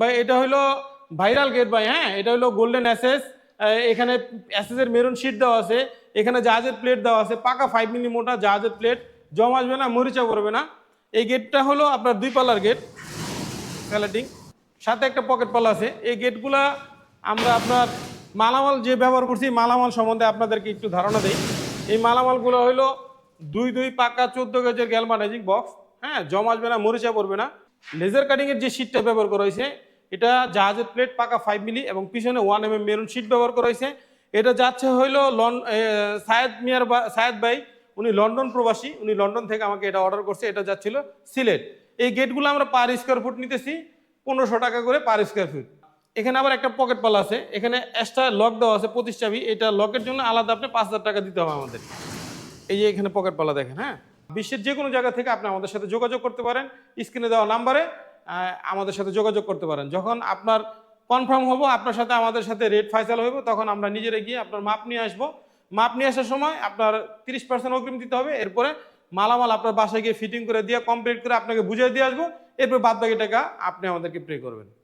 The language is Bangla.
ভাই, এটা হলো ভাইরাল গেট ভাই হ্যাঁ? এটা হলো গোল্ডেন অ্যাসেস এখানে অ্যাসেসের মেরুন শিট দেওয়া আছে, এখানে জাহাজের প্লেট দেওয়া আছে, পাকা ফাইভ মিলি মোটা জাহাজের প্লেট জম আসবে না, মরিচা পড়বে না। এই গেটটা হলো আপনার দুই পাল্লার গেট স্যালাডিং সাথে একটা পকেট পাল্লা আছে। এই গেটগুলা আমরা আপনার মালামাল যে ব্যবহার করছি, মালামাল সম্বন্ধে আপনাদেরকে একটু ধারণা দেই। এই মালামালগুলো হলো দুই দুই পাকা চোদ্দ গেজের গ্যালমানাইজিং বক্স হ্যাঁ? জম আসবে না, মরিচা পড়বে না। লেজার কাটিংয়ের যে শিটটা ব্যবহার করা হয়েছে, এটা জাহাজের প্লেট পাকা ফাইভ মিলি এবং পিছনে one M M maroon sheet ব্যবহার করা হয়েছে। এটা যাচ্ছে হইল লন সায়েদ মিয়ার বা সায়েদ ভাই, উনি লন্ডন প্রবাসী, উনি লন্ডন থেকে আমাকে এটা অর্ডার করছে, এটা যাচ্ছিল সিলেট। এই গেটগুলো আমরা পার স্কোয়ার ফুট নিতেছি, পনেরোশো টাকা করে পার স্কোয়ার ফুট এখানে আবার একটা পকেট পালা আছে, এখানে এক্সট্রা লক দেওয়া আছে পঁচিশ চাবি, এটা লকের জন্য আলাদা আপনি পাঁচ হাজার টাকা দিতে হবে আমাদের। এই যে এখানে পকেট পালা দেখেন হ্যাঁ? বিশ্বের যে কোনো জায়গা থেকে আপনি আমাদের সাথে যোগাযোগ করতে পারেন। স্ক্রিনে দেওয়া নাম্বারে আমাদের সাথে যোগাযোগ করতে পারেন। যখন আপনার কনফার্ম হব, আপনার সাথে আমাদের সাথে রেট ফাইসাল হইব, তখন আমরা নিজেরা গিয়ে আপনার মাপ নিয়ে আসব। মাপ নিয়ে আসার সময় আপনার তিরিশ পার্সেন্ট অগ্রিম দিতে হবে। এরপরে মালামাল আপনার বাসায় গিয়ে ফিটিং করে দিয়ে কমপ্লিট করে আপনাকে বুঝিয়ে দিয়ে আসব। এরপর বাদ বাকি টাকা আপনি আমাদেরকে পে করবেন।